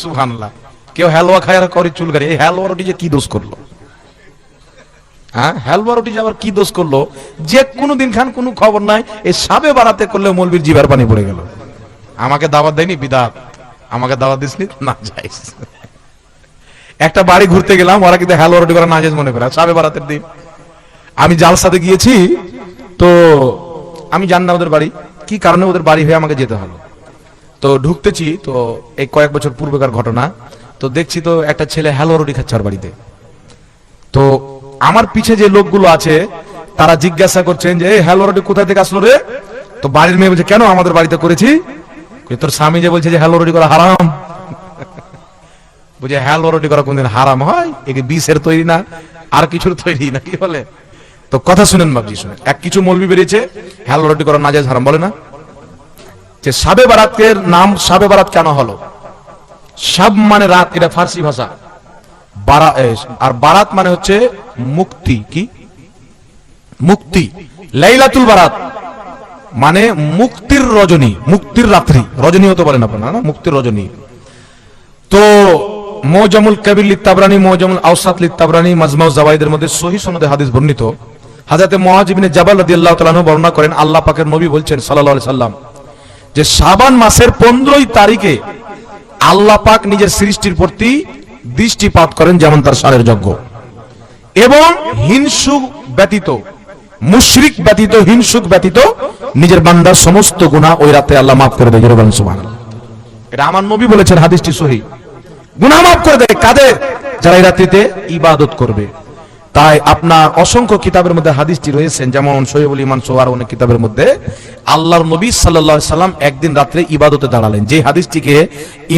সুবহানাল্লাহ। কেউ হালুয়া খায় করে চুল এই রুটি যে কি দোষ করল? হ্যাঁ রুটি যে আবার কি দোষ করল? যে কোনো দিন খান, কোনো খবর নাই। এই সাবে বাড়াতে করলে মলবির জিবার পানি পড়ে গেল। আমাকে দেয়নি? বিদাত। আমাকে দিসনি? না যাইস। একটা বাড়ি ঘুরতে গেলাম, ওরা কিন্তু হালুয়া রুটি করা নাজেজ মনে করে। সাবে বারাতের দিন। আমি জালসাতে গিয়েছি, তো আমি জানি না ওদের বাড়ি। কি কারণে ওদের বাড়ি হয়ে আমাকে যেতে হলো? তো ঢুকতেছি, তো এই কয়েক বছর পূর্বেকার ঘটনা। তো দেখছি তো একটা ছেলে হ্যালো রুটি খাচ্ছে আর বাড়িতে। তো আমার পিছে যে লোকগুলো আছে, তারা জিজ্ঞাসা করছেন যে হ্যালো রুটি কোথা থেকে আসলো রে? তো বাড়ির মেয়ে বলছে, কেন আমাদের বাড়িতে করেছি? তোর স্বামী যে বলছে যে হ্যালো রুটি করা হারাম। বুঝে হ্যালো রুটি করা কোনদিন হারাম হয়? একে বিষের তৈরি না? আর কিছুর তৈরি না? কি বলে? তো কথা শুনেন বাবজি শুনেন। এক কিছু মলবি বেরিয়েছে, হ্যালো রুটি করা নাজাজ হারাম। বলে না? যে সাবে বারাতের নাম সাবে বারাত কেন হলো? সাব মানে রাত, এটা ফার্সি ভাষা। বারা আর বারাত মানে হচ্ছে মুক্তি, কি? মুক্তি। লাইলাতুল বারাত মানে মুক্তির রজনী, মুক্তির রাত্রি। রজনী হতে পারেন আপনারা, না? মুক্তির রজনী। তো মোজামুল কবির লিত্তাবরানি, মোজামুল আউসাত লিত্তাবরানি, মাজমাউ জাবাইদের মধ্যে সহি সনদে হাদিস বর্ণিত। হাজাতে মুআজিবিনে জাবাল রাদিয়াল্লাহু তাআলা বর্ণনা করেন, আল্লাহ পাকের নবী বলছেন সাল্লাল্লাহু আলাইহি সাল্লাম যে শাবান মাসের 15ই তারিখে আল্লাহ পাক নিজের সৃষ্টির প্রতি দৃষ্টিপাত করেন যেমন তার সারের যজ্ঞ। এবং হিংসুক ব্যতীত, মুশরিক ব্যতীত, হিংসুক ব্যতীত নিজের বান্দার সমস্ত গুনাহ ওই রাতে আল্লাহ মাফ করে দেয়। জোরে সুবহানাল্লাহ। এটা আমার নবী বলেছেন, হাদিসটি সহি। গুনাহ মাফ করে দেয়। কাদের? যারা এই রাত্রিতে ইবাদত করবে। তাই আপনার অসংখ্য কিতাবের মধ্যে হাদিসটি রয়েছেন যেমন সহিবুল ইমান সোহার অনেক কিতাবের মধ্যে, আল্লাহর নবী আলাইহি সাল্লাম একদিন রাত্রে ইবাদতে দাঁড়ালেন। যে হাদিসটিকে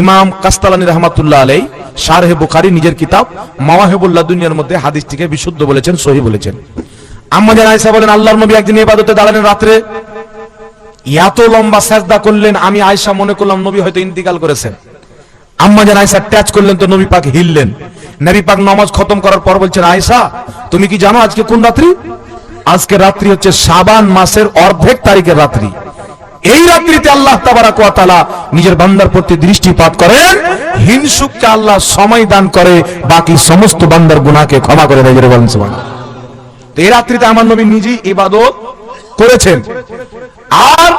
ইমাম কাস্তালানি রহমাতুল্লাহ আলাই শারহে বুখারী নিজের কিতাব, মাওয়াহিবুল্লাহ দুনিয়ার মধ্যে হাদিসটিকে বিশুদ্ধ বলেছেন, সহি বলেছেন। আম্মা জান আয়েশা বলেন, আল্লাহর নবী একদিন ইবাদতে দাঁড়ালেন রাত্রে। এত লম্বা সাজদা করলেন, আমি আয়সা মনে করলাম নবী হয়তো ইন্তিকাল করেছেন। আম্মা যেন আয়সা ট্যাচ করলেন তো নবী পাক হিললেন। নবী পাক নামাজ খতম করার পর বলছেন আয়সা তুমি কি জানো আজকে কোন রাত্রি? আজকে রাত্রি হচ্ছে শাবান মাসের অর্ধেক তারিখের রাত্রি। এই রাত্রিতে আল্লাহ তাবারাক ওয়া তাআলা নিজের বান্দার প্রতি দৃষ্টিপাত করেন। হিংসুককে আল্লাহ সময় দান করে, বাকি সমস্ত বান্দার গুনাহকে ক্ষমা করে দেয়। বলেন, সুবহানাল্লাহ। এই রাত্রিতে আমার নবী নিজেই ইবাদত করেছেন। আর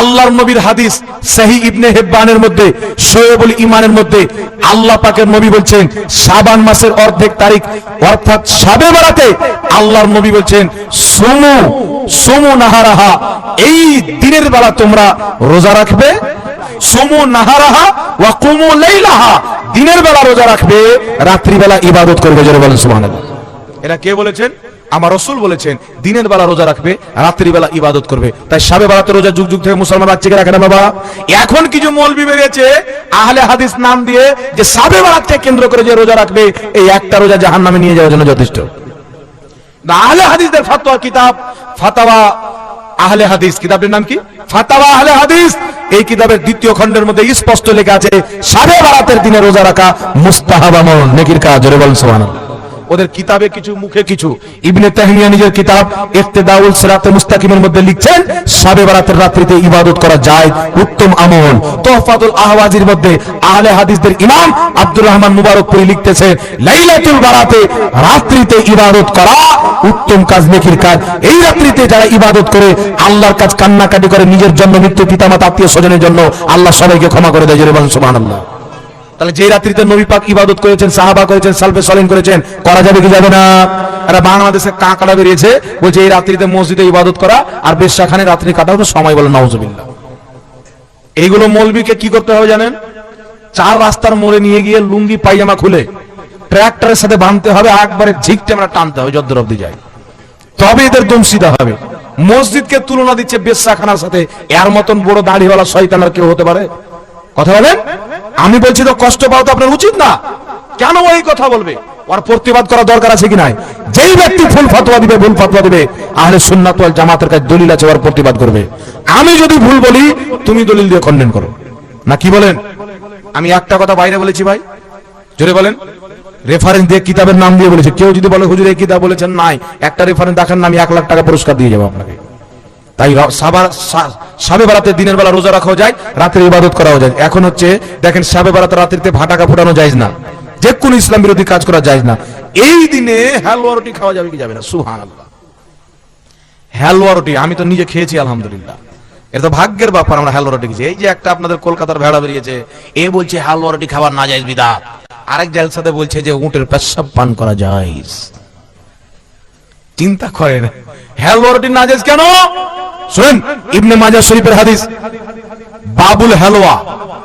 আল্লাহর নবীর হাদিস সহি ইবনে হেব্বানের মধ্যে শোয়েবুল ইমানের মধ্যে। আল্লাহ পাকের নবী বলছেন, শাবান মাসের অর্ধেক তারিখ, অর্থাৎ সাবে বেড়াতে আল্লাহর নবী বলছেন, সোমু সোমু নাহারাহা, এই দিনের বেলা তোমরা রোজা রাখবে। সোমু নাহারাহা ওয়া কুমু লাইলাহা, দিনের বেলা রোজা রাখবে, রাত্রিবেলা ইবাদত করবে। জোরে বলেন সুবহানাল্লাহ। এটা কে বলেছেন? আমার রসুল বলেছেন, দিনের বেলা রোজা রাখবে রাত্রি বেলা ইবাদত করবে। তাই সাবে বেলাতে রোজা যুগ যুগ থেকে মুসলমান বাচ্চাকে রাখে না বাবা? এখন কিছু মৌলবি বেরিয়েছে, আহলে হাদিস নাম দিয়ে, যে সাবে বেলাতকে কেন্দ্র করে যে রোজা রাখবে, এই একটা রোজা জাহান নামে নিয়ে যাওয়ার জন্য যথেষ্ট। আহলে হাদিসদের ফাতোয়া কিতাব ফাতাওয়া আহলে হাদিস। নাম কি? ফাতাওয়া আহলে হাদিস। এই কিতাবের দ্বিতীয় খণ্ডের মধ্যে স্পষ্ট লেখা আছে সাবে বারাতের দিনে রোজা রাখা মুস্তাহাব আমল। নেকির কাজ ওদের কিতাবে কিছু, মুখে কিছু। ইবনে তাহমিয়া নিজের কিতাব ইক্তেদাউল সিরাতে মুস্তাকিমের মধ্যে লিখছেন শাবে বারাতের রাত্রিতে ইবাদত করা যায়, উত্তম আমল। তোহফাতুল আহওয়াজির মধ্যে আহলে হাদিসদের ইমাম আব্দুর রহমান মুবারকপুরি লিখতেছে, লাইলাতুল বারাতে রাত্রিতে ইবাদত করা উত্তম কাজ, নেকির কাজ। এই রাত্রিতে যারা ইবাদত করে, আল্লাহর কাজ কান্নাকাটি করে, নিজের জন্য মৃত্যু, পিতামাতা আত্মীয় স্বজনের জন্য আল্লাহ সবাইকে ক্ষমা করে দেয়, জোরে বলেন সুবহানাল্লাহ। তাহলে যে রাত্রিতে নবী পাক ইবাদত করেছেন, সাহাবা করেছেন, সালফে সলিন করেছেন, করা যাবে কি যাবে না? এরা বাংলাদেশে কাঁকড়া বেরিয়েছে, বলছে এই রাত্রিতে মসজিদে ইবাদত করা, আর বেশাখানে রাত্রি কাটাও তো সময় বলে নওজবিল্লাহ এইগুলো মৌলবীকে কি করতে হবে জানেন? চার রাস্তার মোড়ে নিয়ে গিয়ে লুঙ্গি পায়জামা খুলে ট্র্যাক্টরের সাথে বাঁধতে হবে একবারে ঝিকটে আমরা টানতে হবে, যদ্দূর অব্দি যায়। তবে এদের দম সিধা হবে। মসজিদকে তুলনা দিচ্ছে বেশাখানার সাথে। এর মতন বড় দাড়িওয়ালা শয়তান আর কেউ হতে পারে? কথা বলেন? আমি বলছি তো কষ্ট পাওয়া তো আপনার উচিত না। কেন ওই কথা বলবে? ওর প্রতিবাদ করা দরকার আছে কি নাই? যেই ব্যক্তি ফুল ফতোয়া দিবে, ভুল ফতোয়া দিবে, আহলে সুন্নাত ওয়াল জামাতের কাছে দলিল আছে, ওর প্রতিবাদ করবে। আমি যদি ভুল বলি, তুমি দলিল দিয়ে খণ্ডন করো। না কি বলেন? আমি একটা কথা বাইরে বলেছি ভাই। জোরে বলেন। রেফারেন্স দিয়ে কিতাবের নাম দিয়ে বলেছে। কেউ যদি বলে, হুজুর, এই কিতাব বলেছেন? নাই। একটা রেফারেন্স দেখান আমি এক লাখ টাকা পুরস্কার দিয়ে যাব আপনাকে। তাই সাবার সাবে বারাতে দিনের বেলা রোজা রাখাও যায়, রাতের ইবাদত করাও যায়। এখন হচ্ছে, দেখেন সাবে বারাতে রাত্রিতে ভাটাকা ফোটানো যায় না। যে কোনো ইসলাম বিরোধী কাজ করা যায় না। এই দিনে হালুয়া রুটি খাওয়া যাবে কি যাবে না? সুহান আল্লাহ রুটি, আমি তো নিজে খেয়েছি, আলহামদুলিল্লাহ। এটা তো ভাগ্যের ব্যাপার, আমরা হালুয়া রুটি খেয়েছি। এই যে একটা আপনাদের কলকাতার ভেড়া বেরিয়েছে, এ বলছে, হালুয়া রুটি খাবার না যায় বিদাত। আরেক জালসাতে বলছে যে, উটের পেশাব পান করা যায় চিন্তা করেন, হালুয়া রুটি না যায় কেন? শুনেন, ইবনে মাজা শরীফের হাদিস, বাবুল হালুয়া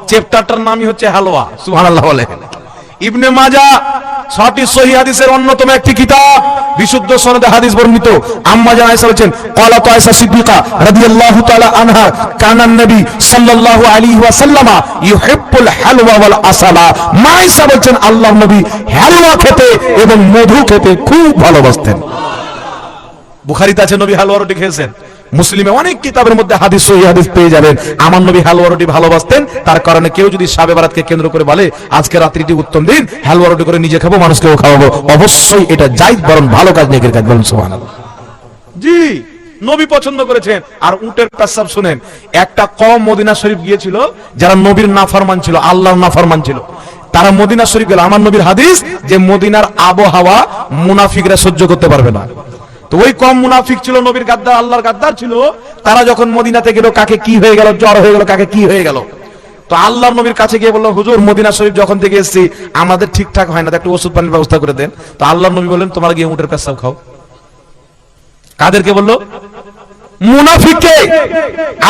চ্যাপ্টারটার নামই হচ্ছে হালুয়া সুবহানাল্লাহ বলে। ইবনে মাজা ছটি সহি হাদিসের অন্যতম একটি কিতাব, বিশুদ্ধ সনদে হাদিস বর্ণিত। আম্মা জান আয়েশা বলেন ক্বালাত আয়েশা সিদ্দিকা রাদিয়াল্লাহু তাআলা আনহা কানা নবী সাল্লাল্লাহু আলাইহি ওয়াসাল্লামা ইউহিব্বুল হালওয়া ওয়াল আসালা। মা আয়েশা বলেন আল্লাহর নবী হালুয়া খেতে এবং মধু খেতে খুব ভালোবাসতেন। বুখারিতে আছে, নবী হালুয়া রুটি খেয়েছেন। মুসলিমে অনেক কিতাবের মধ্যে হাদিস, সহি হাদিস পেয়ে যাবেন। আমার নবী হালুয়া রুটি ভালোবাসতেন, তার কারণে কেউ যদি সাবে বারাতকে কেন্দ্র করে বলে, আজকে রাত্রিটি উত্তম দিন, হালুয়া রুটি করে নিজে খাব, মানুষকেও খাওয়াবো। অবশ্যই এটা জাইদ বরং ভালো কাজ নেকের কাজ বলুন সুবহানাল্লাহ। জি, নবী পছন্দ করেছেন। আর উটের পেশাব শুনেন, একটা কম মদিনা শরীফ গিয়েছিল, যারা নবীর নাফরমান ছিল, আল্লাহর নাফরমান ছিল। তারা মদিনা শরীফ গেল। আমার নবীর হাদিস, যে মদিনার আবহাওয়া মুনাফিকরা সহ্য করতে পারবে না। তো ওই কম মুনাফিক ছিল, নবীর গাদ্দার, আল্লাহর গাদ্দার ছিল, তারা যখন মদিনাতে গেল, কাকে কি হয়ে গেল, জ্বর হয়ে গেল, কাকে কি হয়ে গেল? তো আল্লাহর নবীর কাছে গিয়ে বলল, হুজুর, মদিনা শরীফ যখন থেকে এসেছি, আমাদের ঠিকঠাক হয় না একটু ওষুধ পানির ব্যবস্থা করে দেন। তো আল্লাহর নবী বললেন, তোমরা গিয়ে উটের পেশাব খাও। কাদেরকে বলল?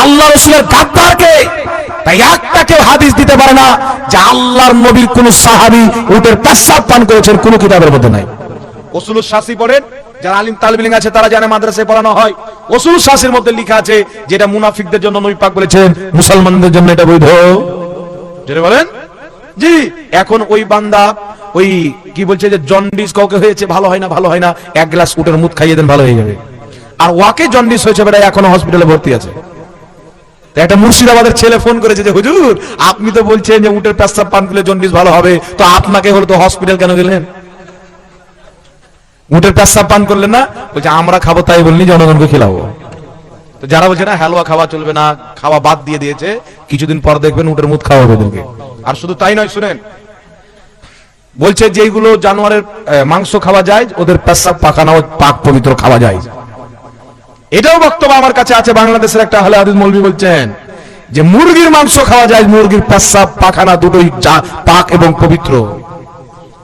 আল্লাহ রসুলের গাদ্দারকে। তাই একটা কেউ হাদিস দিতে পারে না যে আল্লাহর নবীর কোন সাহাবী উটের পেশাব পান করেছেন, কোন কিতাবের মধ্যে নাই। ওসুলুস শাসি পড়েন যারা আলিম তালবিলিং আছে, তারা জানে মাদ্রাসায় পড়ানো হয়। ওসুল শাসির মধ্যে লেখা আছে যেটা মুনাফিকদের জন্য নবী পাক বলেছেন, মুসলমানদের জন্য এটা বৈধ। যেটা বলেন? জি, এখন ওই বান্দা, ওই কি বলছে যে জন্ডিস কাউকে হয়েছে, ভালো হয় না, ভালো হয় না, এক গ্লাস উটের মুখ খাইয়ে দেন, ভালো হয়ে যাবে। আর ওয়াকে জন্ডিস হয়েছে বেটা, এখনও হসপিটালে ভর্তি আছে। একটা মুর্শিদাবাদের ছেলে ফোন করেছে যে, হুজুর, আপনি তো বলছেন যে উটের পেশাব পান করলে জন্ডিস ভালো হবে, তো আপনাকে হলো তো হসপিটাল কেন গেলেন উটের পেশাব পান করলেন না, বলছে, আমরা খাব তাই বলনি জনগণকে খেলাবো। তো যারা বলছে, না, হালুয়া খাওয়া চলবে না, খাওয়া বাদ দিয়ে দিয়েছে, কিছুদিন পর দেখবেন উটের মুখ খাওয়া হবে ওদেরকে। আর শুধু তাই নয়, শুনেন, বলছে যেগুলো জানোয়ারের মাংস খাওয়া যায়, ওদের পেশাব পাকানো পাক পবিত্র খাওয়া যায়। এটাও বক্তব্য আমার কাছে আছে, বাংলাদেশের একটা হলে হাদিস মৌলবী বলছেন যে, মুরগির মাংস খাওয়া যায়, মুরগির পেশাব পাখানা দুটোই পাক এবং পবিত্র।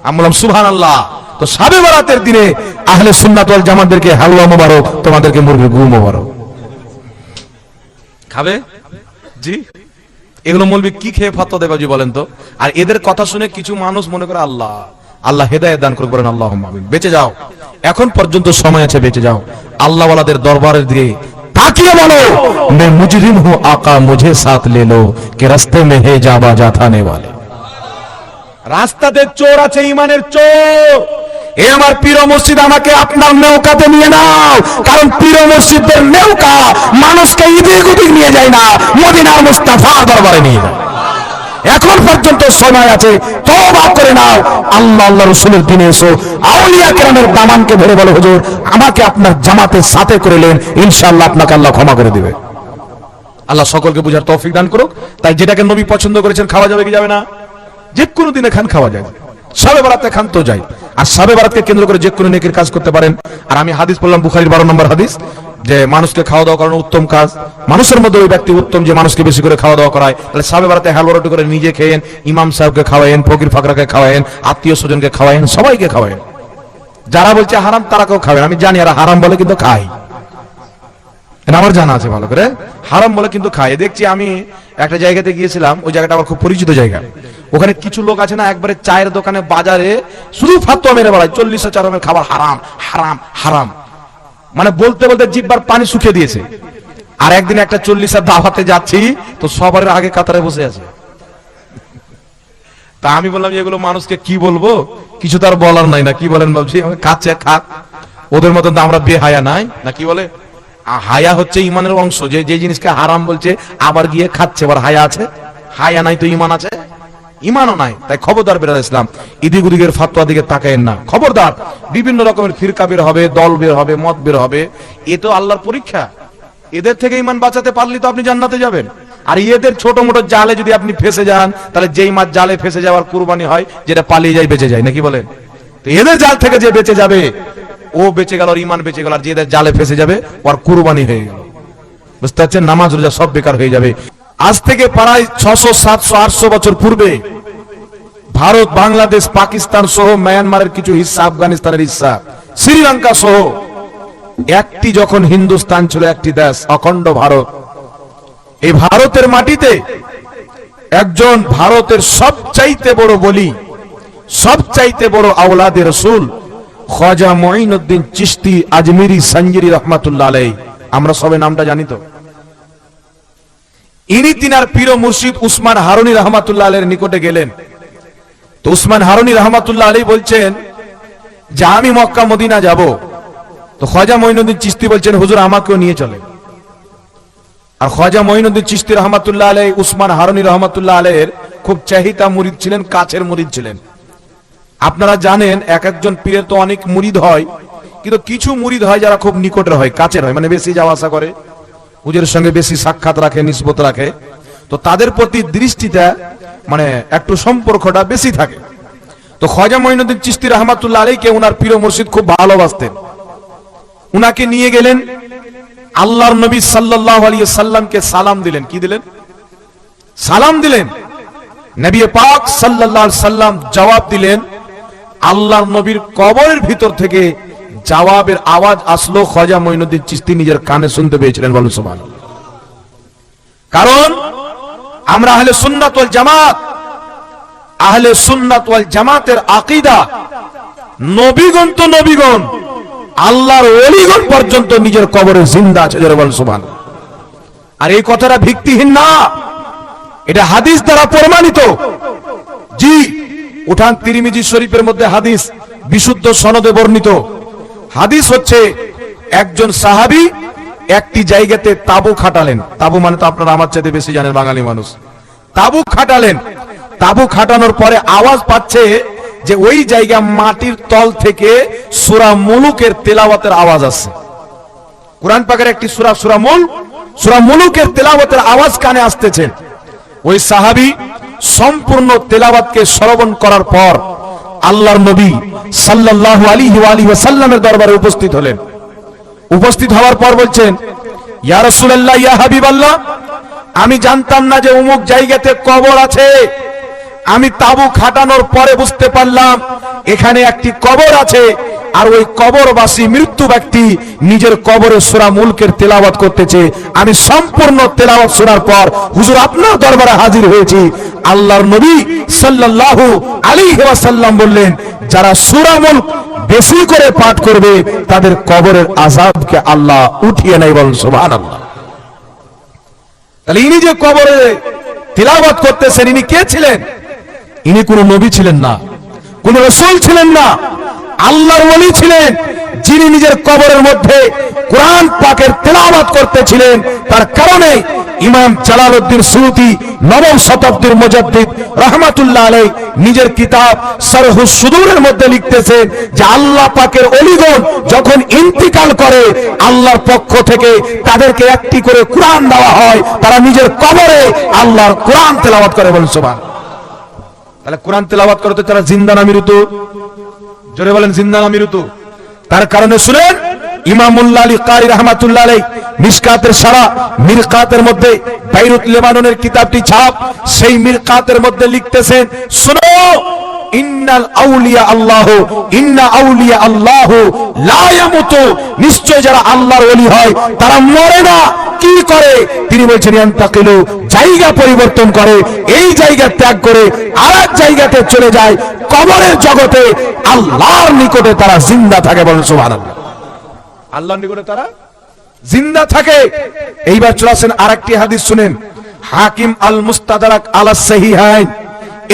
আমি বললাম সুহান আল্লাহ তো সাবে বারাতের দিনে আহলে সুন্নাত জামাতদেরকে হালুয়া মোবারক তোমাদেরকে মুরগির গু মোবারক। খাবে? জি? এগুলো মলবি কি খেয়ে ফতোয়া দেবাজি বলেন তো? আর এদের কথা শুনে কিছু মানুষ মনে করে আল্লাহ আল্লাহ হেদায় দান করে বলেন আল্লাহ বেঁচে যাও। এখন পর্যন্ত সময় আছে বেঁচে যাও। আল্লাহ ওয়ালাদের দরবারের দিকে তাকিয়ে বলো মে মুজরিম হু আকা মুঝে সাথ লে লো কে রাস্তে মে হে যাবা জাথানে वाले রাস্তাতে চোর আছে ইমানের চোর। এ আমার পীর মসজিদ আমাকে আপনার নৌকাতে নিয়ে নাও। কারণ পীর মসজিদের নৌকা মানুষকে ইদিক উদিক নিয়ে যায় না মুস্তাফা দরবারে নিয়ে যায়। এখন পর্যন্ত সময় আছে করে নাও। আল্লাহ আল্লাহ রসুলের দিনে এসো। আউলিয়া কেরামের দামানকে ধরে বলো, হুজুর, আমাকে আপনার সাথে করে নেন, ইনশাআল্লাহ আপনাকে আল্লাহ ক্ষমা করে দিবে। আল্লাহ সকলকে বুঝার তৌফিক দান করুক। তাই যেটাকে নবী পছন্দ করেছেন, খাওয়া যাবে কি যাবে না? যে কোনো দিনে খান খাওয়া যায়। সবে বারাতে খান তো যায় আর সবে বারাতকে কেন্দ্র করে যে কোনো নেকের কাজ করতে পারেন। আর আমি হাদিস বললাম বুখারির বারো নম্বর হাদিস, যে মানুষকে খাওয়া দাওয়া করানো উত্তম কাজ। মানুষের মধ্যে ওই ব্যক্তি উত্তম যে মানুষকে বেশি করে খাওয়া দাওয়া করায়। তাহলে সাবে বারাতে হালুয়া রুটি করে নিজে খেয়েন, ইমাম সাহেবকে খাওয়ায়েন, ফকির ফাকরাকে খাওয়ায়েন, আত্মীয় স্বজনকে খাওয়ায়েন, সবাইকে খাওয়ায়েন। যারা বলছে হারাম, তারা কেউ খাবেন আমি জানি আর হারাম বলে কিন্তু খাই আমার জানা আছে ভালো করে। হারাম বলে কিন্তু খাই দেখছি আমি একটা জায়গাতে গিয়েছিলাম, ওই জায়গাটা আমার খুব পরিচিত জায়গা। ওখানে কিছু লোক আছে না, একবারে চায়ের দোকানে বাজারে শুধু ফাত্তা মেরে বেড়ায় চল্লিশ রকমের খাবার, হারাম হারাম হারাম। মানে বলতে বলতে জিব্বার পানি শুকিয়ে দিয়েছে। আর একদিন একটা চল্লিশ দাওয়াতে যাচ্ছি, তো সবার আগে কাতারে বসে আছে। তা আমি বললাম, এগুলো মানুষকে কি বলব? কিছু তার বলার নাই, না কি বলেন ভাবছি খাচ্ছে খাক ওদের মতন তো আমরা বেহায়া নাই, না কি বলে? হায়া হচ্ছে ইমানের অংশ, যে যে জিনিসকে হারাম বলছে, আবার গিয়ে খাচ্ছে, আবার হায়া আছে? হায়া নাই তো ইমান আছে? ইমানও নাই, তাই খবরদার বেরাদ ইসলাম। ইদিক উদিকের ফাতোয়া দিকে তাকায়েন না। খবরদার, বিভিন্ন রকমের ফিরকা বের হবে, দল বের হবে, মত বের হবে। এ তো আল্লাহর পরীক্ষা। এদের থেকে ইমান বাঁচাতে পারলে তো আপনি জান্নাতে যাবেন। আর এদের ছোট মোটো জালে যদি আপনি ফেসে যান, তাহলে যেই মাছ জালে ফেসে যাওয়ার কুরবানি হয়, যেটা পালিয়ে যায় বেঁচে যায়, নাকি বলেন? তো এদের জাল থেকে যে বেঁচে যাবে, ও বেঁচে গেল ইমান বেঁচে গেল, আর যে এদের জালে ফেসে যাবে, ওর কুরবানি হয়ে গেল। বুঝতে পারছেন? নামাজ রোজা সব বেকার হয়ে যাবে। আজ থেকে প্রায় ছশো, সাতশো, আটশো বছর পূর্বে ভারত, বাংলাদেশ, পাকিস্তান সহ মায়ানমারের কিছু হিস্সা আফগানিস্তানের হিস্সা শ্রীলঙ্কা সহ একটি যখন হিন্দুস্তান ছিল, একটি দেশ, অখণ্ড ভারত। এই ভারতের মাটিতে একজন ভারতের সবচাইতে বড় বলি, সবচাইতে বড় আওলাদে রসুল খাজা মঈনুদ্দিন চিশতি আজমিরি সঞ্জিরি রহমাতুল্লাহ আলাই আমরা সবাই নামটা জানি তো? ইনি তিনার পীর মুর্শিদ উসমান হারুনি রহমাতুল্লাহ আলের নিকটে গেলেন। তো উসমান হারুনি রহমাতুল্লাহ আলী বলছেন, যে আমি মক্কা, মদিনা যাব। তো খাজা মঈনুদ্দিন চিস্তি বলছেন, হুজুর, আমাকেও নিয়ে চলে আর খাজা মঈনুদ্দিন চিস্তি রহমাতুল্লাহ আলাই উসমান হারুনি রহমাতুল্লাহ আলের খুব চাহিতা মুরিদ ছিলেন, কাছের মুরিদ ছিলেন। আপনারা জানেন, এক একজন পীরের তো অনেক মুরিদ হয়, কিন্তু কিছু মুরিদ হয় যারা খুব নিকটের হয়, কাছের হয় মানে বেশি যাওয়া আসা করে। হুজুরের সঙ্গে বেশি সাক্ষাৎ রাখে নিসবত রাখে। তো তাদের প্রতি দৃষ্টিটা মানে একটু সম্পর্কটা বেশি থাকে। তো খাজা মঈনুদ্দিন চিস্তি রহমাতুল্লাহ আলীকে উনার পীর মুর্শিদ খুব ভালোবাসতেন। উনাকে নিয়ে গেলেন, আল্লাহর নবী সাল্লাল্লাহু আলাইহি সাল্লামকে সালাম দিলেন। কি দিলেন? সালাম দিলেন। নবী পাক আলাইহি সাল্লাম জবাব দিলেন, আল্লাহর নবীর কবরের ভিতর থেকে জবাবের আওয়াজ আসলো, খাজা মঈনুদ্দিন চিস্তি নিজের কানে শুনতে পেয়েছিলেন, বলুন সুবহানাল্লাহ। কারণ আমরা আহলে সুন্নাত ওয়াল জামাত, আহলে সুন্নাত ওয়াল জামাতের আকীদা নবীগণ তো নবীগণ, আল্লাহর ওলিগণ পর্যন্ত নিজের কবরে জিন্দা আছে যারা বলেন সুবহানাল্লাহ। আর এই কথাটা ভিত্তিহীন না, এটা হাদিস দ্বারা প্রমাণিত। জি, উঠান তিরিমিজি শরীফের মধ্যে হাদিস, বিশুদ্ধ সনদে বর্ণিত। হাদিস হচ্ছে একজন সাহাবি একটি জায়গাতে তাবু খাটালেন। তাবু মানে তো আপনারা আমার চাইতে বেশি জানেন বাঙালি মানুষ। তাবু খাটালেন। তাবু খাটানোর পরে আওয়াজ পাচ্ছে যে ওই জায়গা মাটির তল থেকে সুরা মুলুকের তেলাওয়াতের আওয়াজ আসছে। কোরআন পাকের একটি সুরা সুরা মুল, সুরা মুলুকের তেলাওয়াতের আওয়াজ কানে আসতেছে। ওই সাহাবী সম্পূর্ণ তেলাওয়াতকে শ্রবণ করার পর আল্লাহর নবী সাল্লাহ আলী আলী সাল্লামের দরবারে উপস্থিত হলেন। উপস্থিত হওয়ার পর বলছেন, ইয়া ইয়া হাবিবাল্লাহ, আমি জানতাম না যে উমুক জায়গাতে কবর আছে। আমি তাবু খাটানোর পরে বুঝতে পারলাম, এখানে একটি কবর আছে। আর ওই কবরবাসী মৃত্যু ব্যক্তি নিজের কবরে সুরা মুলকের তেলাওয়াত করতেছে। আমি সম্পূর্ণ তেলাওয়াত শোনার পর হুজুর আপনার দরবারে হাজির হয়েছি। আল্লাহর নবী সাল্লাল্লাহু আলাইহি ওয়াসাল্লাম বললেন, যারা সূরা মুলক বেশি করে পাঠ করবে, তাদের কবরের আযাবকে আল্লাহ উঠিয়ে নেয় বলেন সুবহানাল্লাহ। তাহলে ইনি যে কবরে তিলাওয়াত করতেছেন, ইনি কে ছিলেন? ইনি কোন নবী ছিলেন না, কোন রসুল ছিলেন না। আল্লাহর ওলি ছিলেন, যিনি নিজের কবরের মধ্যে কোরআন পাকের তেলাওয়াত করতেছিলেন। তার কারণে ইমাম জালালউদ্দিন সুয়ুতি নবম শতাব্দীর মুজাদ্দিদ রহমাতুল্লাহ আলাই নিজের কিতাব সরহুস সুদূরের মধ্যে লিখতেছেন যে আল্লাহ পাকের অলিগণ যখন ইন্তিকাল করে, আল্লাহর পক্ষ থেকে তাদেরকে একটি করে কোরআন দেওয়া হয়। তারা নিজের কবরে আল্লাহর কোরআন তেলাওয়াত করে বলেন সুবহান তাহলে কোরআন তেলাওয়াত করতে তারা জিন্দা নামি ঋতু জোরে বলেন জিন্দা নামি ঋতু তার কারণে শুনেন নিশ্চয় যারা আল্লাহর ওলি হয়, তারা মরে না। কি করে? তিনি বলছেন জায়গা পরিবর্তন করে। এই জায়গা ত্যাগ করে আরেক জায়গাতে চলে যায়, কবরের জগতে। আল্লাহর নিকটে তারা জিন্দা থাকে বলেন সুবহানাল্লাহ। আল্লাহর নিকটে তারা জিন্দা থাকে। এইবার চলে আসেন আরেকটি হাদিস শুনেন। হাকিম আল মুস্তাদারাক আলা সাহিহাইন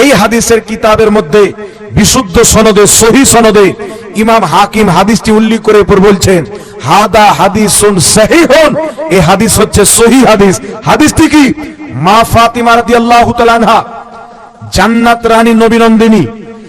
এই হাদিসের কিতাবের মধ্যে বিশুদ্ধ সনদে সহি সনদে ইমাম হাকিম হাদিসটি উল্লেখ করে এরপর বলছেন হাদা হাদিসুন সাহিহুন। এই হাদিস হচ্ছে সহি হাদিস। হাদিসটি কি? মা ফাতিমা রাদিয়াল্লাহু তাআলা আনহা জান্নাত রানী নবী নন্দিনী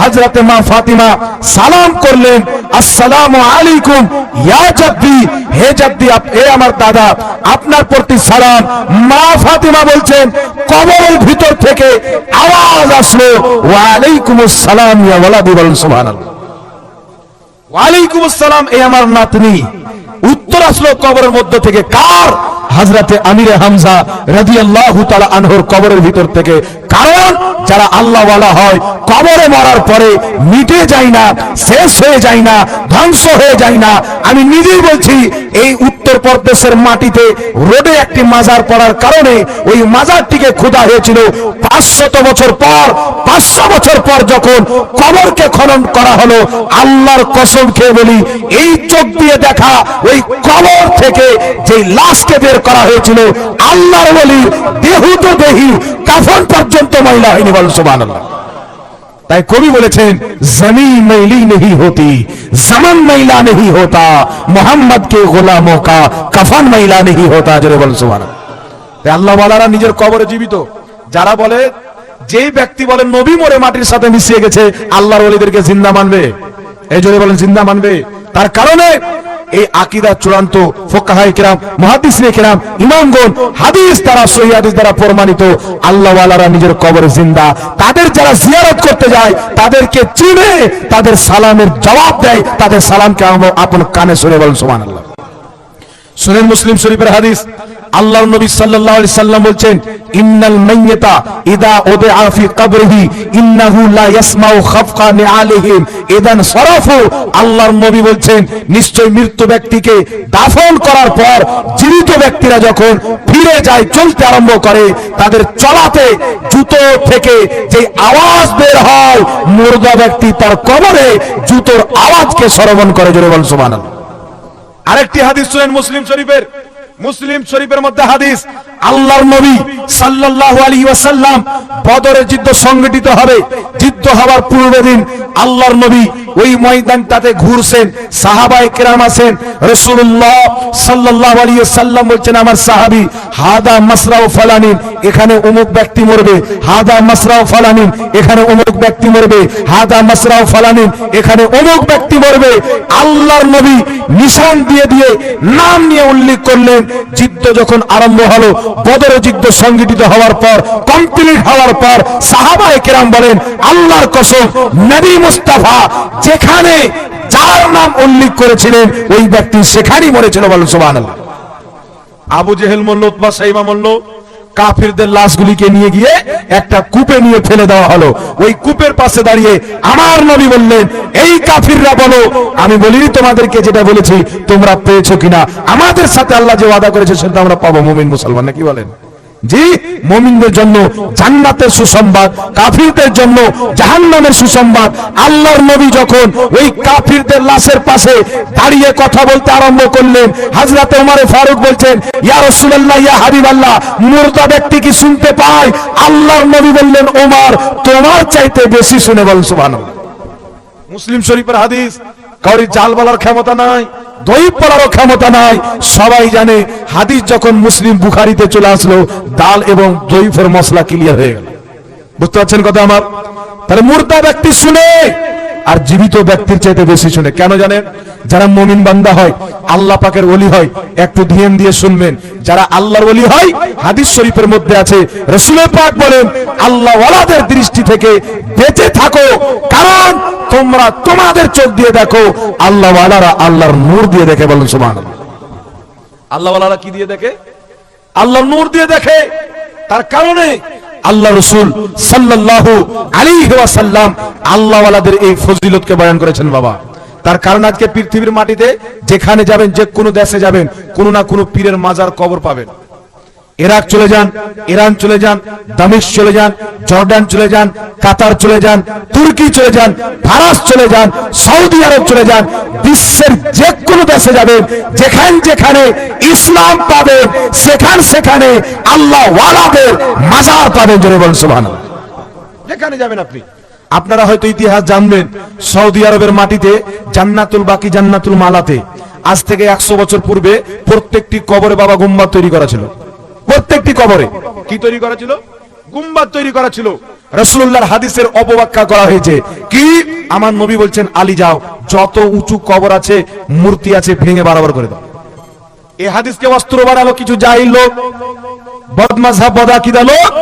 হযরতে মা ফাতিমা সালাম করলেন, আসসালামু আলাইকুম, ইয়া জাদ্দি, হে জাদ্দি হে আমার দাদা, আপনার প্রতি সালাম। মা ফাতিমা বলছেন, কবরের ভিতর থেকে আওয়াজ আসলো ওয়া আলাইকুমুস সালাম ইয়া ওয়ালাদি বলেন সুবহানাল্লাহ। ওয়ালাইকুম আসসালাম এই আমার নাতনি। উত্তর আসলো কবরের মধ্য থেকে। কার? হাজরাতে আমিরে হামজা রাদিয়াল্লাহু তাআলা আনহর কবরের ভিতর থেকে। কারণ যারা আল্লাহ ওয়ালা হয়, কবরে মরার পরে মিটে যায় না, শেষ হয়ে যায় না, ধ্বংস হয়ে যায় না। আমি নিজেই বলছি, এই উত্তর প্রদেশের মাটিতে রোডে একটি মাজার পড়ার কারণে ওই মাজারটিকে খোদা হয়েছিল পাঁচশত বছর পর, পাঁচশো বছর পর যখন কবরকে খনন করা হলো, আল্লাহর কসম খেয়ে বলি, এই চোখ দিয়ে দেখা ওই কবর থেকে যে লাশকে বের বের করা হয়েছিল। আল্লাহর বলি দেহুত দেহি কাফন পর্যন্ত মহিলা হয়নি বল সুবান তাই কবি বলেছেন জমি মেলি নেহি হতি, জমন মহিলা নেহি হতা মোহাম্মদ কে গোলা মোকা কফন মহিলা নেহি হতা। জরে বল সোমান আল্লাহ বালারা নিজের কবরে জীবিত। যারা বলে যে ব্যক্তি বলে নবী মরে মাটির সাথে মিশিয়ে গেছে, আল্লাহর ওলিদেরকে জিন্দা মানবে। এই জন্য বলেন, জিন্দা মানবে। তার কারণে এই আকিদা চূড়ান্ত ফোকাহাই কেরাম, মহাদিস কেরাম, ইমামগণ হাদিস দ্বারা, সহি হাদিস দ্বারা প্রমাণিত, আল্লাহ ওয়ালারা নিজের কবরে জিন্দা। তাদের যারা জিয়ারত করতে যায়, তাদেরকে চিনে, তাদের সালামের জবাব দেয়, তাদের সালামকে আমরা আপন কানে শুনে বলেন, সুবহানাল্লাহ। শুনেন মুসলিম শরীফের হাদিস আল্লাহর নবী সাল্লাল্লাহু আলাইহি সাল্লাম বলছেন, ইন্নাল মাইয়াতা ইদা উদিআ ফি কবরিহি, ইন্নাহু লা ইয়াসমাউ খাফকা নিআলিহিম। ইদান সরাফু, আল্লাহর নবী বলছেন, নিশ্চয় মৃত্যু ব্যক্তিকে দাফন করার পর জীবিত ব্যক্তিরা যখন ফিরে যায়, চলতে আরম্ভ করে, তাদের চলাতে জুতো থেকে যে আওয়াজ বের হয়, মুর্দা ব্যক্তি তার কবরে জুতোর আওয়াজকে শ্রবণ করে। জোরে বল, সুবহানাল্লাহ। আরেকটি হাদিস শুনেন মুসলিম শরীফের। মুসলিম শরীফের মধ্যে হাদিস, আল্লাহর নবী সাল্লাল্লাহু আলাইহি ওয়াসাল্লাম বদরের যুদ্ধ সংগঠিত হবে। যুদ্ধ হওয়ার পূর্বের দিন আল্লাহর নবী ওই ময়দানটাতে ঘুরছেন, সাহাবায়ে কেরাম আছেন। রাসূলুল্লাহ সাল্লাল্লাহু আলাইহি ওয়াসাল্লাম বলছেন, আমার সাহাবী, হাদা মাসরাউ ফালানিন, এখানে অমুক ব্যক্তি মরবে। হাদা মাসরাউ ফালানিন, এখানে অমুক ব্যক্তি মরবে। হাদা মাসরাউ ফালানিন, এখানে অমুক ব্যক্তি মরবে। আল্লাহর নবী নিশান দিয়ে দিয়ে নাম নিয়ে উল্লেখ করলেন। যুদ্ধ যখন আরম্ভ হলো, বদর যুদ্ধ সংগঠিত হওয়ার পর কমপ্লিট হওয়ার পর সাহাবায়ে কেরাম বলেন, আল্লাহর কসম, নবী মুস্তাফা যেখানে যার নাম উল্লেখ করেছিলেন, ওই ব্যক্তি সেখানেই মরেছিল বলেন, সুবহানাল্লাহ। আবু জেহেল মরল, উতবা সাইমা মরল, কাফিরদের লাশগুলিকে নিয়ে গিয়ে একটা কূপে নিয়ে ফেলে দেওয়া হলো। ওই কূপের পাশে দাঁড়িয়ে আমার নবী বললেন, এই কাফিররা বলো, আমি বলিনি তোমাদেরকে যেটা বলেছি, তোমরা পেয়েছ কিনা? আমাদের সাথে আল্লাহ যে ওয়াদা করেছে, সেটা আমরা পাবো, মুমিন মুসলমান, নাকি বলেন? জি, মুমিনদের জন্য জান্নাতের সুসংবাদ, কাফিরদের জন্য জাহান্নামের সুসংবাদ। আল্লাহর নবী যখন ওই কাফিরদের লাশের পাশে দাঁড়িয়ে কথা বলতে আরম্ভ করলেন, হাজরাতে ওমরে ফারুক বলছেন, ইয়া রাসূলুল্লাহ, ইয়া হাবিবাল্লাহ মুর্দা ব্যক্তি কি শুনতে পায়? আল্লাহর নবী বললেন ওমর তোমার চাইতে বেশি শুনে বল, সুবহানাল্লাহ। মুসলিম শরীফের হাদিস কাউরি জাল বলার ক্ষমতা নাই, দইব বলারও ক্ষমতা নাই। সবাই জানে হাদিস যখন মুসলিম বুখারিতে চলে আসলো ডাল এবং দইফের মশলা ক্লিয়ার হয়ে গেল। বুঝতে পারছেন কথা আমার? তাহলে মুর্দা ব্যক্তি শুনে আর জীবিত ব্যক্তির চাইতে বেশি শুনে। কেন জানেন? যারা মমিন বান্দা হয়, আল্লাহ পাকের ওলি হয়, একটু ধ্যান দিয়ে শুনবেন। যারা আল্লাহর ওলি হয়, হাদিস শরীফের মধ্যে আছে, রসুলের পাক বলেন আল্লাহ ওয়ালাদের দৃষ্টি থেকে বেঁচে থাকো, কারণ তোমরা তোমাদের চোখ দিয়ে দেখো আল্লাহ ওয়ালারা আল্লাহর নূর দিয়ে দেখে বলেন, সুবহানাল্লাহ। আল্লাহ ওয়ালারা কি দিয়ে দেখে? আল্লাহর নূর দিয়ে দেখে। তার কারণে আল্লাহ রসুল সাল্লাল্লাহু আলী ওয়াসাল্লাম আল্লাহ ওয়ালাদের এই ফজিলতকে বয়ান করেছেন বাবা। তার কারণ আজকে পৃথিবীর মাটিতে যেখানে যাবেন যে কোনো দেশে যাবেন, কোনো না কোনো পীরের মাজার কবর পাবেন। ইরাক চলে যান ইরান চলে যান দামিশ চলে যান জর্ডান চলে যান কাতার চলে যান তুর্কি চলে যান ভারত চলে যান সৌদি আরব চলে যান বিশ্বের যে কোনো দেশে যাবেন যেখান যেখানে ইসলাম পাবেন সেখান সেখানে আল্লাহ ওয়ালাদের মাজার পাবেন জোরে বলেন সুবহানাল্লাহ। যেখানে যাবেন আপনি। আপনারা হয়তো ইতিহাস জানবেন সৌদি আরবের মাটিতে জান্নাতুল বাকি জান্নাতুল মালাতে আজ থেকে একশো বছর পূর্বে প্রত্যেকটি কবরে বাবা গুম্বাদ তৈরি করা ছিল। প্রত্যেকটি কবরে। কি তৈরি করা ছিল? গুম্বাদ তৈরি করা ছিল। রসুল্লাহর হাদিসের অপব্যাখ্যা করা হয়েছে। কি? আমার নবী বলছেন, আলী যাও, যত উঁচু কবর আছে, মূর্তি আছে, ভেঙে বারবার করে দাও। এই হাদিসকে অস্ত্র বানালো কিছু জাহিল লোক বদমাঝা বদাকিদা লোক,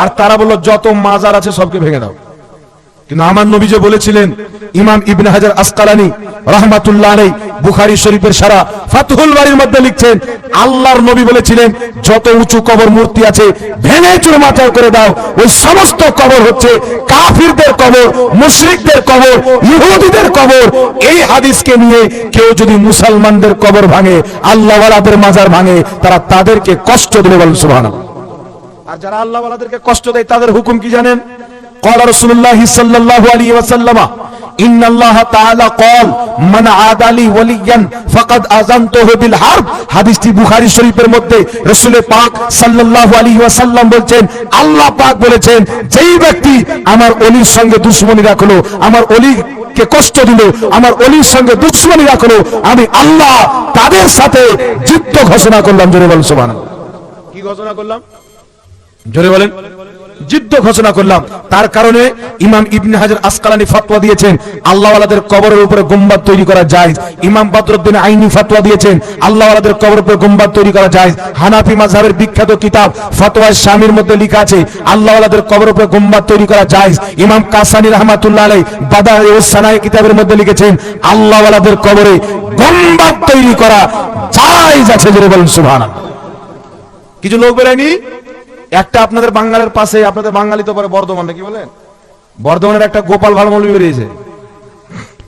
আর তারা বলল, যত মাজার আছে, সবকে ভেঙে দাও। কিন্তু আমার নবী যে বলেছিলেন, ইমাম ইবনে হাজার আসকালানি, রহমাতুল্লাহ আলাই বুখারী শরীফের সারা ফাতহুল বাড়ির মধ্যে লিখছেন আল্লাহর নবী বলেছিলেন যত উঁচু কবর মূর্তি আছে ভেঙে চুরমাচার করে দাও ওই সমস্ত কবর হচ্ছে কাফিরদের কবর মুশরিকদের কবর ইহুদিদের কবর এই হাদিসকে নিয়ে কেউ যদি মুসলমানদের কবর ভাঙে আল্লাহওয়ালাদের মাজার ভাঙে তারা তাদেরকে কষ্ট দেবে বলেন সুবহানাল্লাহ আর যারা আল্লাহওয়ালাদেরকে কষ্ট দেয় তাদের হুকুম কি জানেন قال رسول الله صلى الله عليه وسلم إن الله تعالى قال من عادى لي وليا فقد أذنته بالحرب হাদিসটি বুখারী শরীফের মধ্যে রাসূল পাক সাল্লাল্লাহু আলাইহি ওয়াসাল্লাম বলছেন আল্লাহ পাক বলেছেন যেই ব্যক্তি আমার ওলির সঙ্গে দুশমনি রাখলো আমার ওলি কে কষ্ট দিল আমার অলির সঙ্গে দুশ্মনী রাখলো আমি আল্লাহ তাদের সাথে যুদ্ধ ঘোষণা করলাম জোরে বল সুবহানাল্লাহ কি ঘোষণা করলাম জোরে বলেন যুদ্ধ ঘোষণা করলাম। তার কারণে ইমাম ইবনে হাজার আসকালানি ফতোয়া দিয়েছেন, আল্লাহওয়ালাদের কবরের উপরে গুম্বাদ তৈরি করা যায় ইমাম বদরুদ্দিন আইনি ফতোয়া দিয়েছেন, আল্লাহওয়ালাদের কবরের উপরে গুম্বাদ তৈরি করা যায় হানাফি মাযহাবের বিখ্যাত কিতাব ফতোয়া শামির মধ্যে লেখা আছে, আল্লাহওয়ালাদের কবরের উপরে গুম্বাদ তৈরি করা যায় ইমাম কাসানি রহমাতুল্লাহ আলাই বাদা সানাই কিতাবের মধ্যে লিখেছেন, আল্লাহওয়ালাদের কবরে গুম্বাদ তৈরি করা জায়েজ আছে, জোরে বলেন সুবহানাল্লাহ। কিছু লোক বেরোয়নি? একটা আপনাদের বাঙালির পাশে, আপনাদের বাঙালি তো পরে বর্ধমান, নাকি বলেন? বর্ধমানের একটা গোপাল ভালো মৌলবী বেরিয়েছে।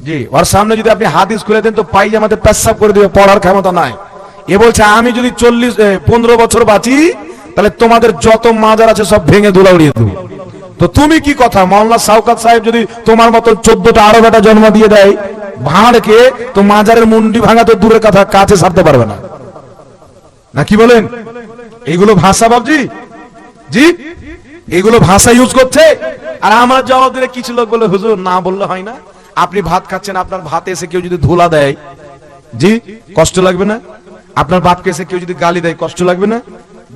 জি, ওর সামনে যদি আপনি হাদিস খুলে দেন, তো পাইজামাতে পেশাব করে দিবে, পড়ার ক্ষমতা নাই। এ বলছে, আমি যদি চল্লিশ পনেরো বছর বাঁচি, তাহলে তোমাদের যত মাজার আছে সব ভেঙে ধুলা উড়িয়ে দেবো। তো তুমি কি কথা, মাওলানা সাউকাত সাহেব যদি তোমার মতো চোদ্দটা আরও বেটা জন্ম দিয়ে দেয়, ভাঁড়কে, তো মাজারের মুন্ডি ভাঙা তো দূরের কথা, কাছে সারতে পারবে না। না কি বলেন? এইগুলো ভাষা বাবজি? জি? এগুলো ভাষা ইউজ করছে? আর আমার জবাব দিলে কিছু লোক বলে, হুজুর, না বললে হয় না। আপনি ভাত খাচ্ছেন, আপনার ভাতে এসে কেউ যদি ধুলা দেয়, জি, কষ্ট লাগবে না? আপনার বাপকে এসে কেউ যদি গালি দেয়, কষ্ট লাগবে না?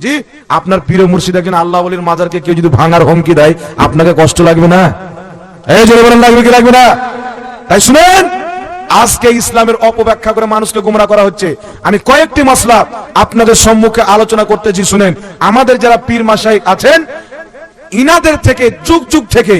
জি, আপনার প্রিয় মুর্শিদ একজন আল্লাহ বলির মাজারকে কেউ যদি ভাঙার হুমকি দেয়, আপনাকে কষ্ট লাগবে না? এই জোরে বলেন, লাগবে কি লাগবে না? তাই শুনেন! আজকে ইসলামের অপব্যাখ্যা করে মানুষকে গুমরা করা হচ্ছে। আমি কয়েকটি মশলা আপনাদের সম্মুখে আলোচনা করতেছি, শুনেন। আমাদের যারা পীর মাসাই আছেন, ইনাদের থেকে, যুগ যুগ থেকে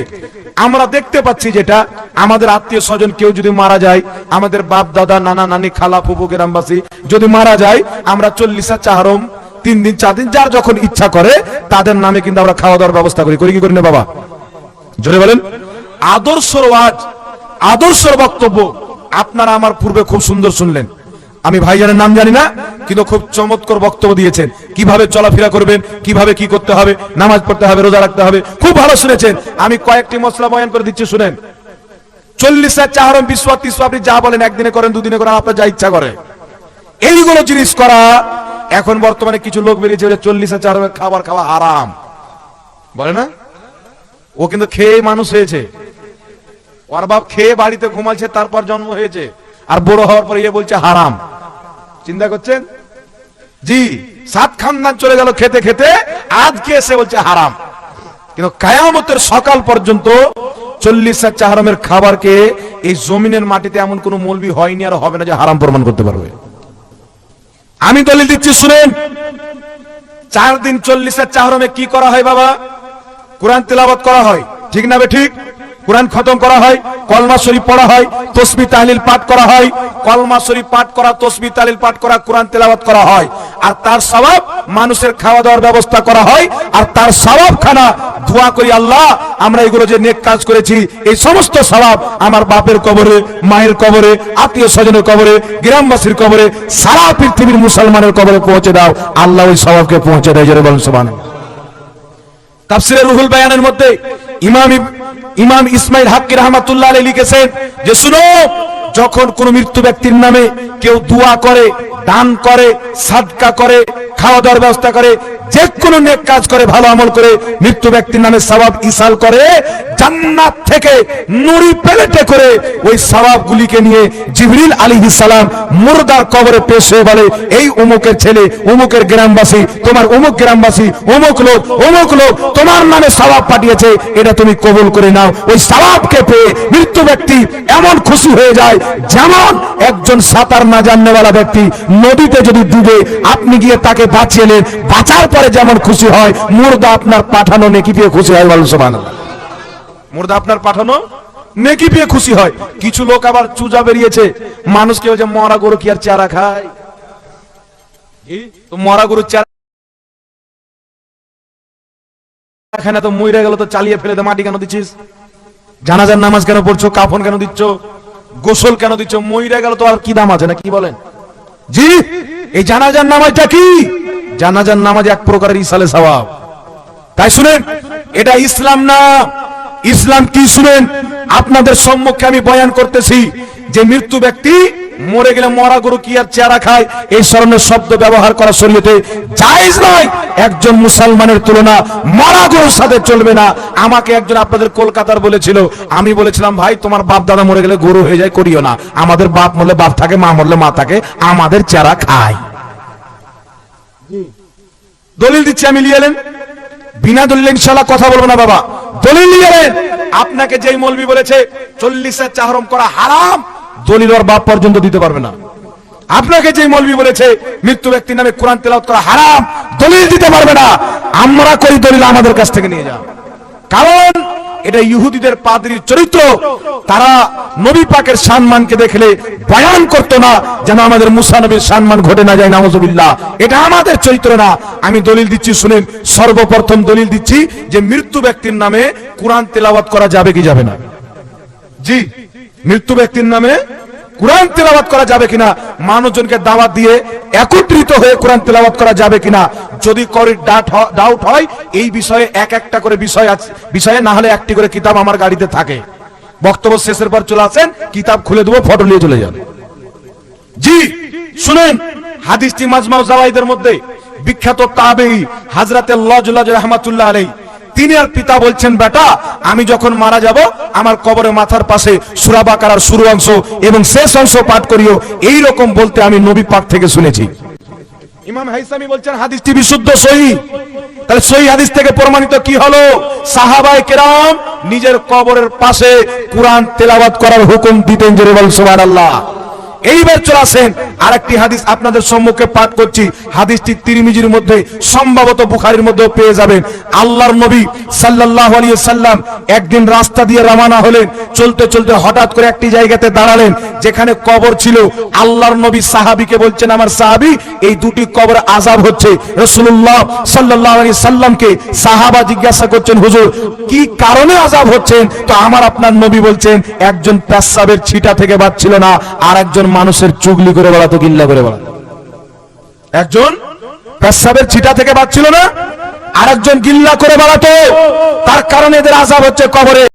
আমরা দেখতে পাচ্ছি যেটা, আমাদের আত্মীয় স্বজন কেউ যদি মারা যায়, আমাদের বাপ, দাদা, নানা, নানি, খালা ফুপু গ্রামবাসী যদি মারা যায়, আমরা চল্লিশা চাহরম, তিন দিন, চার দিন, যার যখন ইচ্ছা করে, তাদের নামে কিন্তু আমরা খাওয়া দাওয়ার ব্যবস্থা করি। করি কি, করি না, বাবা? জোরে বলেন। আদর্শ ওয়াজ, আদর্শের বক্তব্য আপনারা আমার পূর্বে খুব সুন্দর শুনলেন। আমি ভাইজানের নাম জানি না, কিন্তু খুব চমৎকার বক্তব্য দিয়েছেন। কীভাবে চলাফেরা করবেন, কীভাবে কি করতে হবে, নামাজ পড়তে হবে, রোজা রাখতে হবে, খুব ভালো শুনেছেন। আমি কয়েকটি মশলা বয়ান করে দিচ্ছি, শুনেন। চল্লিশের চাহরম বিশ্ব তিস্ব আপনি যা বলেন একদিনে করেন, দুদিনে করেন, আপনার যা ইচ্ছা করে। এইগুলো জিনিস করা, এখন বর্তমানে কিছু লোক বেরিয়েছে যে চল্লিশের চাহরমের খাবার খাওয়া আরাম বলে না? ও কিন্তু খেয়ে মানুষ হয়েছে। ওর বাপ খেয়ে বাড়িতে ঘুমাচ্ছে, তারপর জন্ম হয়েছে। আর বড় হওয়ার পর ইয়ে বলছে, হারাম। চিন্তা করছেন? জি, সাত খানদান চলে গেল খেতে খেতে, আজকে এসে বলছে, হারাম। কিন্তু কায়ামতের সকাল পর্যন্ত চল্লিশ চাহারামের খাবারকে এই জমিনের মাটিতে এমন কোন মলবি হয়নি আর হবে না যে হারাম প্রমাণ করতে পারবে। আমি দলিল দিচ্ছি, শুনেন। চার দিন চল্লিশের চাহরমে কি করা হয় বাবা? কোরআন তেলাবত করা হয়। ঠিক না বে ঠিক? কোরআন খতম করা হয়, কলমা শরীফ পড়া হয়, তসবি তাহলিল পাঠ করা হয়, কলমা শরীফ পাঠ করা, তসবি তাহলিল পাঠ করা, কোরআন তেলাওয়াত করা হয়। আর তার স্বভাব মানুষের খাওয়া দাওয়ার ব্যবস্থা করা হয়, আর তার স্বভাব খানা দোয়া করি, আল্লাহ, আমরা এগুলো যে নেক কাজ করেছি, এই সমস্ত স্বভাব আমার বাপের কবরে, মায়ের কবরে, আত্মীয় স্বজনের কবরে, গ্রামবাসীর কবরে, সারা পৃথিবীর মুসলমানের কবরে পৌঁছে দাও, আল্লাহ ওই স্বভাবকে পৌঁছে দেয়, জোরে বলুন সুবহানাল্লাহ। তাফসিরে রুহুল বায়ানের মধ্যে ইমাম ইমাম ইসমাইল হাক্কি রহমাতুল্লাহ লিখেছেন যে, শুনো, যখন কোন মৃত্যু ব্যক্তির নামে কেউ দোয়া করে, দান করে, সাদকা করে খাওয়া দাওয়ার ব্যবস্থা করে যে কোনো নেক কাজ করে, ভালো আমল করে, মৃত্যু ব্যক্তির নামে সওয়াব ইসাল করে, জান্নাত থেকে নুরি প্লেটে করে ওই সওয়াবগুলিকে নিয়ে জিবরিল আলাইহিস সালাম মুর্দার কবরে পেশ হয়ে বলে, এই অমুকের ছেলে অমুকের গ্রামবাসী, তোমার অমুক গ্রামবাসী অমুক লোক অমুক লোক, তোমার নামে সওয়াব পাঠিয়েছে, এটা তুমি কবুল করে নাও। ওই সওয়াবকে পেয়ে মৃত্যু ব্যক্তি এমন খুশি হয়ে যায়, যেমন একজন সাঁতার না জাননেওয়ালা ব্যক্তি নদীতে যদি ডুবে, আপনি গিয়ে তাকে বাঁচিয়ে বাঁচার পরে যেমন খুশি হয়, মুর্দা আপনার পাঠানো নেকি পেয়ে খুশি হয় বলো সুবহানাল্লাহ। মুর্দা আপনার পাঠানো নেকি পেয়ে খুশি হয়। কিছু লোক আবার চুজা বেরিয়েছে। মানুষকে ওই যে মরা গরু কি আর চারা খায়? তো মরা গরু চারা খায় না তো মইরা গেল তো চালিয়ে ফেলে দে, মাটি কেন দিচ্ছিস? জানাজার নামাজ কেন পড়ছো? কাফন কেন দিচ্ছ? গোসল কেন দিচ্ছ? মইরা গেল তো আর কি দাম আছে না কি বলেন? জি, এই জানাজার নামাজটা কি? জানাজার নামাজ এক প্রকারের ইসালে সওয়াব। তাই শুনেন, এটা ইসলাম না। ইসলাম কি শুনেন? আপনাদের সম্মুখে আমি বয়ান করতেছি যে মৃত্যু ব্যক্তি মরে গেলে মরা গরু কি আর চেহারা খায়? এই ধরনের শব্দ ব্যবহার করা শরীয়তে জায়েজ নয়। একজন মুসলমানের তুলনা মরা গরুর সাথে চলবে না। আমাকে একজন আপনাদের কলকাতার বলেছিল। আমি বলেছিলাম, ভাই, তোমার বাপ দাদা মরে গেলে গরু হয়ে যায়, করিও না। আমাদের বাপ মরলে বাপ থাকে, মা মরলে মা থাকে, আমাদের চেহারা খায়। দলিল দিচ্ছি আমি, নিয়ে এলেন? বিনা দলিল ইনশাল্লাহ কথা বলব না বাবা। দলিল নিয়ে এলেন? আপনাকে যেই মৌলবি বলেছে, চল্লিশের চাহরম করা হারাম, দলিল ওর বাপ পর্যন্ত দিতে পারবে না। আপনাকে যেই মলবি বলেছে, মৃত্যু ব্যক্তির নামে কোরআন তেলাওয়াত করা হারাম, দলিল দিতে পারবে না। আমরা করি দলিল আমাদের কাছ থেকে নিয়ে যাও কারণ এটা ইহুদিদের পাদ্রীর চরিত্র। তারা নবী পাকের সম্মানকে দেখলে বয়ান করতো না, যেন আমাদের মুসা নবীর সম্মান ঘটে না যায় নামজবিল্লাহ এটা আমাদের চরিত্র না। আমি দলিল দিচ্ছি, শুনেন, সর্বপ্রথম দলিল দিচ্ছি যে মৃত্যু ব্যক্তির নামে কোরআন তেলাওয়াত করা যাবে কি যাবে না। জি, মৃত্যু ব্যক্তির নামে কোরআন তেলাওয়াত করা যাবে কিনা? মানুষজনকে দাওয়াত দিয়ে একত্রিত হয়ে কোরআন তেলাওয়াত করা যাবে কিনা? যদি করে ডাউট হয়, এই বিষয়ে এক একটা করে বিষয় আছে। বিষয়ে না হলে একটি করে কিতাব আমার গাড়িতে থাকে। বক্তব্য শেষের পর চলে আসেন, কিতাব খুলে দেবো, ফটো নিয়ে চলে যান। জি, শুনেন, হাদিসটি মাজমাউ জাওয়াইদের মধ্যে বিখ্যাত তাবেই, হাজরাতে লজলাজ রহমাতুল্লাহ আলাই তিনি আর পিতা বলছেন, বেটা, আমি যখন মারা যাব, আমার কবরে মাথার পাশে সূরা বাকারার শুরু অংশ এবং শেষ অংশ পাঠ করিও। এই রকম বলতে আমি নবী পাক থেকে শুনেছি। ইমাম হাইসামি বলছেন, হাদিসটি বিশুদ্ধ, সহি। তাহলে সহি হাদিস থেকে প্রমাণিত কি হলো? সাহাবায়ে কেরাম নিজের কবরের পাশে কোরআন তেলাবাদ করার হুকুম দিতেন জোরে বল সুবহানাল্লাহ। এইবার চলে আসেন আরেকটি হাদিস আপনাদের সম্মুখে পাঠ করছি। হাদিসটি তিরমিজির মধ্যে, সম্ভবত বুখারীর মধ্যে পেয়ে যাবেন। আল্লাহর নবী সাল্লাল্লাহু আলাইহি সাল্লাম একদিন রাস্তা দিয়ে রওনা হলেন, চলতে চলতে হঠাৎ করে একটি জায়গাতে দাঁড়ালেন, যেখানে কবর ছিল। আল্লাহর নবী সাহাবীকে বলছেন, আমার সাহাবী, এই দুটি কবর আযাব হচ্ছে। রাসূলুল্লাহ সাল্লাল্লাহু আলাইহি সাল্লামকে সাহাবা জিজ্ঞাসা করছেন, হুজুর, কি কারণে আযাব হচ্ছেন? তো আমার আপনার নবী বলছেন, একজন পেশাবের ছিটা থেকে বাঁচছিল না আর একজন মানুষের চুগলি করে বেড়াতো, গিল্লা করে বেড়াতো। একজন পেশাবের ছিটা থেকে বাঁচছিল না আর একজন গিল্লা করে বেড়াতো। তার কারণে এদের আজাব হচ্ছে কবরে।